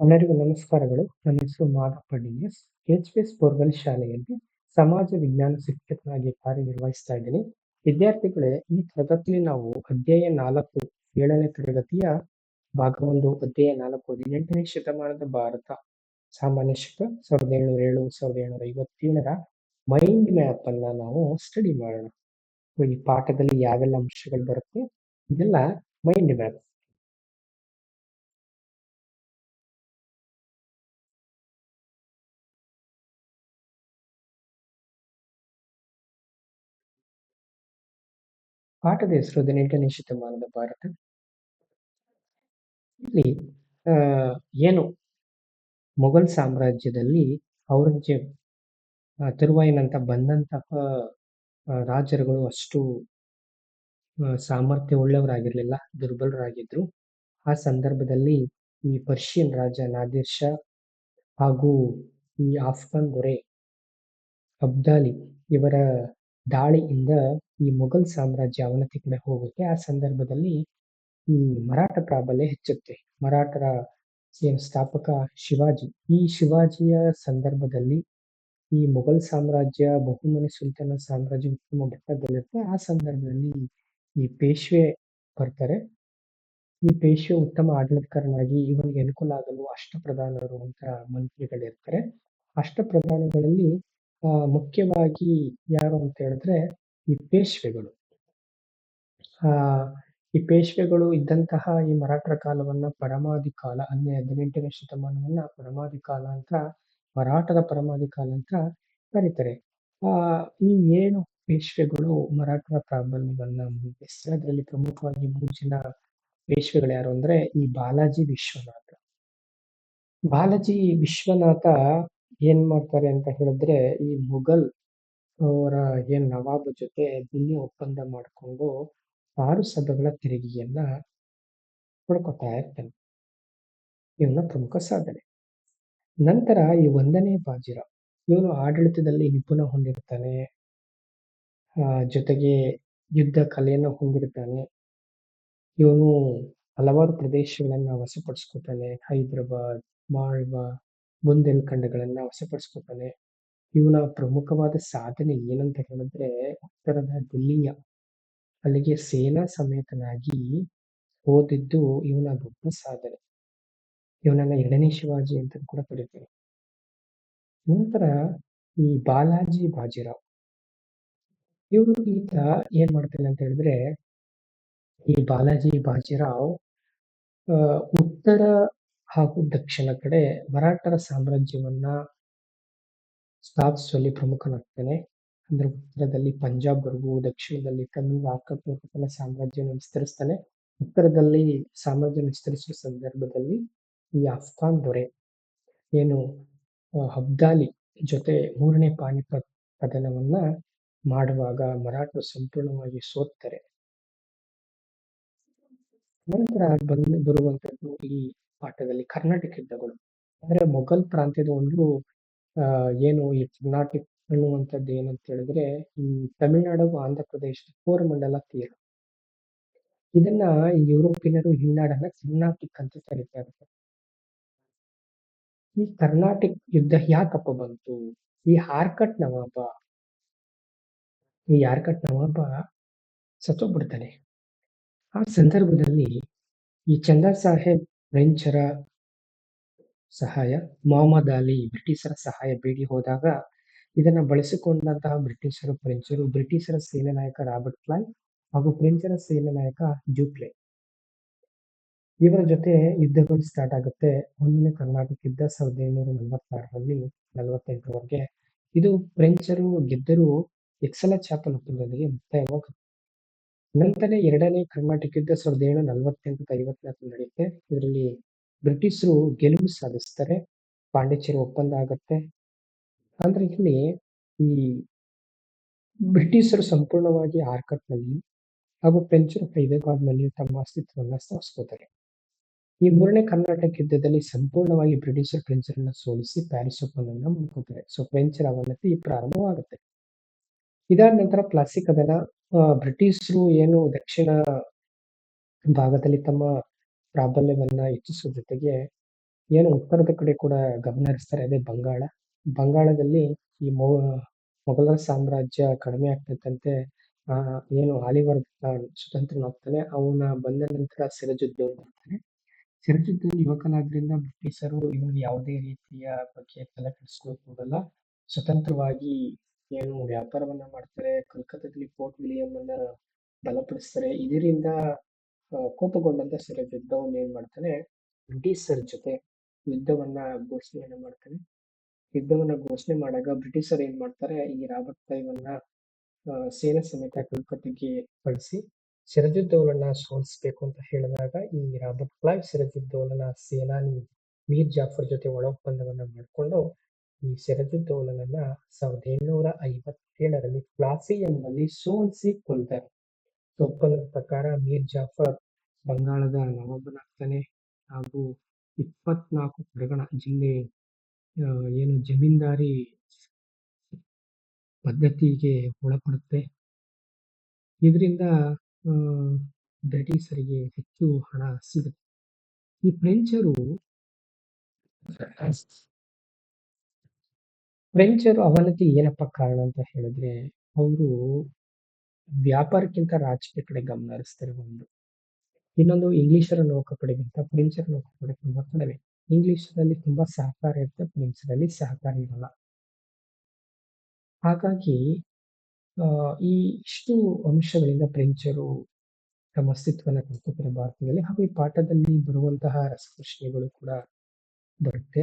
ಎಲ್ಲರಿಗೂ ನಮಸ್ಕಾರಗಳು. ನನ್ನ ಹೆಸರು ಮಾದಪ್ಪ ಡಿ.ಎಸ್. ಎಸ್ ಪೋರ್ಗಲ್ ಶಾಲೆಯಲ್ಲಿ ಸಮಾಜ ವಿಜ್ಞಾನ ಶಿಕ್ಷಕನಾಗಿ ಕಾರ್ಯನಿರ್ವಹಿಸ್ತಾ ಇದ್ದೀನಿ. ವಿದ್ಯಾರ್ಥಿಗಳೇ, ಈ ತರಗತಿಯಲ್ಲಿ ನಾವು ಅಧ್ಯಾಯ ನಾಲ್ಕು ಏಳನೇ ತರಗತಿಯ ಭಾಗ ಒಂದು ಅಧ್ಯಾಯ ನಾಲ್ಕು ಹದಿನೆಂಟನೇ ಶತಮಾನದ ಭಾರತ ಸಾಮಾನ್ಯ ಶಕ ಸಾವಿರದ ಏಳ್ನೂರ ಏಳು ಸಾವಿರದ ಏಳ್ನೂರ ಐವತ್ತೇಳರ ಮೈಂಡ್ ಮ್ಯಾಪ್ ಅನ್ನ ನಾವು ಸ್ಟಡಿ ಮಾಡೋಣ. ಈ ಪಾಠದಲ್ಲಿ ಯಾವೆಲ್ಲ ಅಂಶಗಳು ಬರುತ್ತೆ ಇದೆಲ್ಲ ಮೈಂಡ್ ಮ್ಯಾಪ್. ಪಾಠದ ಹೆಸರು ಹದಿನೆಂಟನೇ ಶತಮಾನದ ಭಾರತ. ಇಲ್ಲಿ ಏನು ಮೊಘಲ್ ಸಾಮ್ರಾಜ್ಯದಲ್ಲಿ ಔರಂಗಜೇಬ್ ತಿರುವಾಯಿನಂತ ತರುವಾಯ ಬಂದಂತಹ ರಾಜರುಗಳು ಅಷ್ಟು ಸಾಮರ್ಥ್ಯ ಉಳ್ಳವರಾಗಿರ್ಲಿಲ್ಲ ದುರ್ಬಲರಾಗಿದ್ರು ಆ ಸಂದರ್ಭದಲ್ಲಿ ಈ ಪರ್ಷಿಯನ್ ರಾಜ ನಾದಿರ್ ಶಾ ಹಾಗೂ ಈ ಆಫ್ಘಾನ್ ದೊರೆ ಅಬ್ದಾಲಿ ಇವರ ದಾಳಿಯಿಂದ ಈ ಮೊಘಲ್ ಸಾಮ್ರಾಜ್ಯ ಅವನತಿ ಕಡೆ ಹೋಗುತ್ತೆ ಆ ಸಂದರ್ಭದಲ್ಲಿ ಈ ಮರಾಠ ಪ್ರಾಬಲ್ಯ ಹೆಚ್ಚುತ್ತೆ. ಮರಾಠರ ಏನು ಸ್ಥಾಪಕ ಶಿವಾಜಿ. ಈ ಶಿವಾಜಿಯ ಸಂದರ್ಭದಲ್ಲಿ ಈ ಮೊಘಲ್ ಸಾಮ್ರಾಜ್ಯ ಬಹುಮನಿ ಸುಲ್ತಾನ ಸಾಮ್ರಾಜ್ಯ ಉತ್ತಮ ಮಟ್ಟದಲ್ಲಿರುತ್ತೆ ಆ ಸಂದರ್ಭದಲ್ಲಿ ಈ ಪೇಶ್ವೆ ಬರ್ತಾರೆ. ಈ ಪೇಶ್ವೆ ಉತ್ತಮ ಆಡಳಿತಕಾರನಾಗಿ ಇವನಿಗೆ ಅನುಕೂಲ ಆಗಲು ಅಷ್ಟಪ್ರಧಾನರು ಅಂತ ಮಂತ್ರಿಗಳಿರ್ತಾರೆ. ಅಷ್ಟಪ್ರಧಾನಗಳಲ್ಲಿ ಆ, ಮುಖ್ಯವಾಗಿ ಯಾರು ಅಂತ ಹೇಳಿದ್ರೆ ಈ ಪೇಶ್ವೆಗಳು. ಆ ಈ ಪೇಶ್ವೆಗಳು ಇದ್ದಂತಹ ಈ ಮರಾಠರ ಕಾಲವನ್ನ ಪರಮಾಧಿ ಕಾಲ ಅಂದ್ರೆ ಹದಿನೆಂಟನೇ ಶತಮಾನವನ್ನ ಪರಮಾಧಿ ಕಾಲ ಅಂತ ಮರಾಠದ ಪರಮಾಧಿ ಕಾಲ ಅಂತ ಕರೀತಾರೆ. ಆ ಈ ಏನು ಪೇಶ್ವೆಗಳು ಮರಾಠರ ಪ್ರಾಬಲ್ಯವನ್ನ ಮುಂದಿಸ್ತಾರೆ ಅದರಲ್ಲಿ ಪ್ರಮುಖವಾಗಿ ಮೂರು ಜನ ಪೇಶ್ವೆಗಳು ಯಾರು ಅಂದ್ರೆ ಈ ಬಾಲಾಜಿ ವಿಶ್ವನಾಥ. ಬಾಲಾಜಿ ವಿಶ್ವನಾಥ ಏನ್ ಮಾಡ್ತಾರೆ ಅಂತ ಹೇಳಿದ್ರೆ, ಈ ಮೊಘಲ್ ಅವರ ಏನ್ ನವಾಬ್ ಜೊತೆ ದಿಲ್ಲಿ ಒಪ್ಪಂದ ಮಾಡಿಕೊಂಡು ಆರು ಸಭೆಗಳ ತೆರಿಗೆಯನ್ನ ಪಡ್ಕೊತಾ ಇರ್ತಾನೆ. ಇವನ ಪ್ರಮುಖ ಸಾಧನೆ. ನಂತರ ಈ ಒಂದನೇ ಬಾಜಿರ, ಇವನು ಆಡಳಿತದಲ್ಲಿ ನಿಪುಣ ಹೊಂದಿರ್ತಾನೆ. ಜೊತೆಗೆ ಯುದ್ಧ ಕಲೆಯನ್ನು ಹೊಂದಿರ್ತಾನೆ. ಇವನು ಹಲವಾರು ಪ್ರದೇಶಗಳನ್ನ ವಶಪಡಿಸ್ಕೊತಾನೆ. ಹೈದರಾಬಾದ್, ಮಾಳ್ವಾ ಬುಂದೇಲ್ಖಂಡಗಳನ್ನ ವಶಪಡಿಸ್ಕೊತಾನೆ. ಇವನ ಪ್ರಮುಖವಾದ ಸಾಧನೆ ಏನಂತ ಹೇಳಿದ್ರೆ ಉತ್ತರದ ದಿಲ್ಲಿಯ ಅಲ್ಲಿಗೆ ಸೇನಾ ಸಮೇತನಾಗಿ ಓದಿದ್ದು ಇವನ ದೊಡ್ಡ ಸಾಧನೆ. ಇವನನ್ನ ಎರಡನೇ ಶಿವಾಜಿ ಅಂತ ಕೂಡ ಕರೀತಾರೆ. ನಂತರ ಈ ಬಾಲಾಜಿ ಬಾಜಿರಾವ್. ಇವರು ಈತ ಏನ್ ಮಾಡ್ತಾನೆ ಅಂತ ಹೇಳಿದ್ರೆ ಈ ಬಾಲಾಜಿ ಬಾಜಿರಾವ್ ಉತ್ತರ ಹಾಗೂ ದಕ್ಷಿಣ ಕಡೆ ಮರಾಠರ ಸಾಮ್ರಾಜ್ಯವನ್ನ ಸ್ಥಾಪಿಸುವಲ್ಲಿ ಪ್ರಮುಖನಾಗ್ತಾನೆ. ಅಂದ್ರೆ ಉತ್ತರದಲ್ಲಿ ಪಂಜಾಬ್ ವರೆಗೂ ದಕ್ಷಿಣದಲ್ಲಿ ಕನ್ನಡ ಆಕ್ರಮಣ ಸಾಮ್ರಾಜ್ಯವನ್ನು ವಿಸ್ತರಿಸ್ತಾನೆ. ಉತ್ತರದಲ್ಲಿ ಸಾಮ್ರಾಜ್ಯ ವಿಸ್ತರಿಸುವ ಸಂದರ್ಭದಲ್ಲಿ ಈ ಅಫ್ಘಾನ್ ದೊರೆ ಏನು ಅಬ್ದಾಲಿ ಜೊತೆ ಮೂರನೇ ಪಾನಿಪತ್ ಪದನವನ್ನ ಮಾಡುವಾಗ ಮರಾಠರು ಸಂಪೂರ್ಣವಾಗಿ ಸೋತ್ತಾರೆ. ನಂತರ ಬಂದು ಬರುವಂತದ್ದು ಈ ಪಾಠದಲ್ಲಿ ಕರ್ನಾಟಕ ಯುದ್ಧಗಳು. ಅಂದ್ರೆ ಮೊಘಲ್ ಪ್ರಾಂತ್ಯದ ಒಂದು ಏನು ಈ ಕರ್ನಾಟಕ ಅನ್ನುವಂಥದ್ದು ಏನಂತ ಹೇಳಿದ್ರೆ, ಈ ತಮಿಳುನಾಡು ಆಂಧ್ರ ಪ್ರದೇಶ ಕೋರಮಂಡಲ ತೀರ. ಇದನ್ನ ಯುರೋಪಿನರು ಯುರೋಪಿಯನರು ಕರ್ನಾಟಕ ಅಂತ ಕರೀತಾ ಇರ್ತಾರೆ ಈ ಕರ್ನಾಟಿಕ್ ಯುದ್ಧ ಯಾಕಪ್ಪ ಬಂತು? ಈ ಹಾರ್ಕಟ್ ನವಾಬ, ಈ ಹಾರ್ಕಟ್ ನವಾಬ ಸತ್ತೋಗ್ಬಿಡ್ತಾನೆ. ಆ ಸಂದರ್ಭದಲ್ಲಿ ಈ ಚಂದಾ ಸಾಹೇಬ್ ಫ್ರೆಂಚರ ಸಹಾಯ ಮೊಹಮ್ಮದ್ ಅಲಿ ಬ್ರಿಟಿಷರ ಸಹಾಯ ಬೇಡಿ ಹೋದಾಗ ಇದನ್ನ ಬಳಸಿಕೊಂಡಂತಹ ಬ್ರಿಟಿಷರು, ಫ್ರೆಂಚರು, ಬ್ರಿಟಿಷರ ಸೇನಾ ನಾಯಕ ರಾಬರ್ಟ್ ಕ್ಲೈವ್ ಹಾಗೂ ಫ್ರೆಂಚರ ಸೇನಾ ನಾಯಕ ಜೂಪ್ಲೆ ಇವರ ಜೊತೆ ಯುದ್ಧಗಳು ಸ್ಟಾರ್ಟ್ ಆಗುತ್ತೆ. ಒಂದನೇ ಕರ್ನಾಟಕ ಯುದ್ಧ ಸಾವಿರದ ಏಳ್ನೂರ ನಲವತ್ತಾರರಲ್ಲಿ ನಲವತ್ತೆಂಟರವರೆಗೆ. ಇದು ಫ್ರೆಂಚರು ಗೆದ್ದರೂ ಎಕ್ಸಲ ಚಾಪಲ್ ಒಪ್ಪಂದದೊಂದಿಗೆ ಮುಕ್ತಾಯವಾಗುತ್ತೆ. ನಂತರ ಎರಡನೇ ಕರ್ನಾಟಕ ಯುದ್ಧ ಸಾವಿರದ ಏಳು ನಲವತ್ತೆಂಟು ಐವತ್ನಾಲ್ಕು ನಡೆಯುತ್ತೆ. ಇದರಲ್ಲಿ ಬ್ರಿಟಿಷರು ಗೆಲುವು ಸಾಧಿಸ್ತಾರೆ. ಪಾಂಡಿಚೇರಿ ಒಪ್ಪಂದ ಆಗತ್ತೆ. ಅಂದ್ರೆ ಇಲ್ಲಿ ಈ ಬ್ರಿಟಿಷರು ಸಂಪೂರ್ಣವಾಗಿ ಆರ್ಕಟ್ನಲ್ಲಿ ಹಾಗೂ ಫ್ರೆಂಚರು ಹೈದರಾಬಾದ್ನಲ್ಲಿ ತಮ್ಮ ಅಸ್ತಿತ್ವವನ್ನು ಸ್ಥಾಪಿಸ್ಕೋತಾರೆ. ಈ ಮೂರನೇ ಕರ್ನಾಟಕ ಯುದ್ಧದಲ್ಲಿ ಸಂಪೂರ್ಣವಾಗಿ ಬ್ರಿಟಿಷರು ಫ್ರೆಂಚರನ್ನ ಸೋಲಿಸಿ ಪ್ಯಾರಿಸ್ ಒಪ್ಪಂದವನ್ನು ಮಾಡ್ಕೋತಾರೆ. ಸೊ ಪೆಂಚರ್ ಅವನತಿ ಪ್ರಾರಂಭವಾಗುತ್ತೆ. ಇದಾದ ನಂತರ ಪ್ಲಾಸ್ಟಿಕ್ ಆ, ಬ್ರಿಟಿಷರು ಏನು ದಕ್ಷಿಣ ಭಾಗದಲ್ಲಿ ತಮ್ಮ ಪ್ರಾಬಲ್ಯವನ್ನ ಹೆಚ್ಚಿಸುವ ಜೊತೆಗೆ ಏನು ಉತ್ತರದ ಕಡೆ ಕೂಡ ಗಮನ ಹರಿಸ್ತಾರೆ ಅದೇ ಬಂಗಾಳ. ಬಂಗಾಳದಲ್ಲಿ ಈ ಮೊ, ಮೊಘಲರ ಸಾಮ್ರಾಜ್ಯ ಕಡಿಮೆ ಆಗ್ತಿದ್ದಂತೆ, ಆ, ಏನು ಆಲಿವರ್ ಸ್ವತಂತ್ರನಾಗ್ತಾನೆ ಅವನ ಬಂದ ನಂತರ ಸಿರಾಜುದ್ದೌಲ ಬರ್ತಾನೆ ಸಿರಾಜುದ್ದೌಲ ಯುವಕನಾದ್ರಿಂದ ಬ್ರಿಟಿಷರು ಇವನು ಯಾವುದೇ ರೀತಿಯ ಬಗ್ಗೆ ತಲೆ ಹೋಗಲ್ಲ. ಸ್ವತಂತ್ರವಾಗಿ ಏನು ವ್ಯಾಪಾರವನ್ನ ಮಾಡ್ತಾರೆ, ಕಲ್ಕತ್ತಾದಲ್ಲಿ ಫೋರ್ಟ್ ವಿಲಿಯಂ ಅನ್ನ ಬಲಪಡಿಸ್ತಾರೆ, ಇದರಿಂದ ಕೋಪಗೊಂಡಂತ ಕೋಪಗೊಂಡಂತ ಯುದ್ಧವನ್ನು ಏನ್ ಮಾಡ್ತಾನೆ, ಬ್ರಿಟಿಷರ್ ಜೊತೆ ಯುದ್ಧವನ್ನ ಘೋಷಣೆಯನ್ನ ಮಾಡ್ತಾನೆ. ಯುದ್ಧವನ್ನ ಘೋಷಣೆ ಮಾಡಾಗ ಬ್ರಿಟಿಷರು ಏನ್ ಮಾಡ್ತಾರೆ, ಈ ರಾಬರ್ಟ್ ಕ್ಲೈವನ್ನ ಸೇನೆ ಸಮೇತ ಕಲ್ಕತ್ತಿಗೆ ಕಳಿಸಿ ಸಿರಾಜುದ್ದೌಲನ್ನ ಸೋಲಿಸ್ಬೇಕು ಅಂತ ಹೇಳಿದಾಗ ಈ ರಾಬರ್ಟ್ ಕ್ಲೈವ್ ಸಿರಾಜುದ್ದೌಲನ ಸೇನಾನಿ ಮೀರ್ ಜಾಫರ್ ಜೊತೆ ಒಳ ಒಪ್ಪಂದವನ್ನ ಮಾಡಿಕೊಂಡು ಈ ಸಿರಾಜುದ್ದೌಲನನ್ನ ಸಾವಿರದ ಏಳ್ನೂರ ಐವತ್ತೇಳರಲ್ಲಿ ಪ್ಲಾಸಿ ಎಂಬಲ್ಲಿ ಸೋಲಿಸಿ ಕೊಲ್ತಾರೆ ಈ ಪ್ರಕಾರ ಮೀರ್ ಜಾಫರ್ ಬಂಗಾಳದ ನವಾಬನಾಗ್ತಾನೆ ಹಾಗೂ ಇಪ್ಪತ್ನಾಲ್ಕು ಪರಗಣ ಜಿಲ್ಲೆ ಏನು ಜಮೀನ್ದಾರಿ ಪದ್ಧತಿಗೆ ಒಳಪಡುತ್ತೆ. ಇದರಿಂದ ಬ್ರಿಟಿಷರಿಗೆ ಹೆಚ್ಚು ಹಣ ಸಿಗುತ್ತೆ. ಈ ಫ್ರೆಂಚರು ಫ್ರೆಂಚರು ಅವನತಿ ಏನಪ್ಪ ಕಾರಣ ಅಂತ ಹೇಳಿದ್ರೆ, ಅವರು ವ್ಯಾಪಾರಕ್ಕಿಂತ ರಾಜಕೀಯ ಕಡೆ ಗಮನ ಹರಿಸ್ತಾರೆ ಒಂದು. ಇನ್ನೊಂದು ಇಂಗ್ಲಿಷರ ನೌಕ ಕಡೆಗಿಂತ ಫ್ರೆಂಚರ ನೌಕ ಕಡೆ ತುಂಬಾ ಕಡಿಮೆ. ಇಂಗ್ಲಿಷರಲ್ಲಿ ತುಂಬಾ ಸಹಕಾರ ಇರುತ್ತೆ ಫ್ರೆಂಚರಲ್ಲಿ ಸಹಕಾರ ಇರಲ್ಲ. ಹಾಗಾಗಿ ಈ ಇಷ್ಟು ಅಂಶಗಳಿಂದ ಫ್ರೆಂಚರು ತಮ್ಮ ಅಸ್ತಿತ್ವನ ಕಳ್ಕೊತಾರೆ ಭಾರತದಲ್ಲಿ ಹಾಗೂ ಈ ಪಾಠದಲ್ಲಿ ಬರುವಂತಹ ರಸಪ್ರಶ್ನೆಗಳು ಕೂಡ ಬರುತ್ತೆ.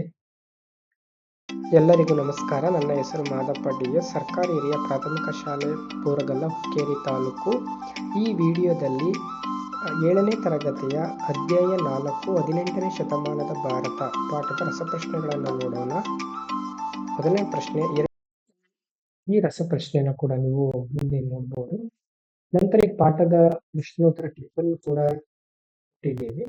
ಎಲ್ಲರಿಗೂ ನಮಸ್ಕಾರ. ನನ್ನ ಹೆಸರು ಮಾದಪ್ಪ ಸರ್ಕಾರಿ ಹಿರಿಯ ಪ್ರಾಥಮಿಕ ಶಾಲೆ ಪೂರಗಲ್ಲ ಹುಕ್ಕೇರಿ ತಾಲೂಕು. ಈ ವಿಡಿಯೋದಲ್ಲಿ ಏಳನೇ ತರಗತಿಯ ಅಧ್ಯಾಯ ನಾಲ್ಕು, ಹದಿನೆಂಟನೇ ಶತಮಾನದ ಭಾರತ ಪಾಠದ ರಸಪ್ರಶ್ನೆಗಳನ್ನು ನೋಡೋಣ. ಮೊದಲನೇ ಪ್ರಶ್ನೆ ಈ ರಸಪ್ರಶ್ನೆಯನ್ನು ಕೂಡ ನೀವು ಮುಂದೆ ನೋಡಬಹುದು ನಂತರ ಈ ಪಾಠದ ಪ್ರಶ್ನೋತ್ತರ ಟಿಪ್ಪನ್ನು ಕೂಡ ಕೊಟ್ಟಿದ್ದೇವೆ.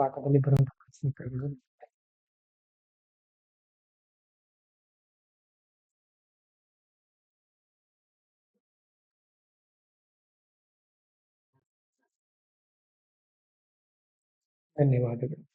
ಪಾಠದಲ್ಲಿ ಬರುವಂತಹ ಪ್ರಶ್ನೆಗಳು ಧನ್ಯವಾದಗಳು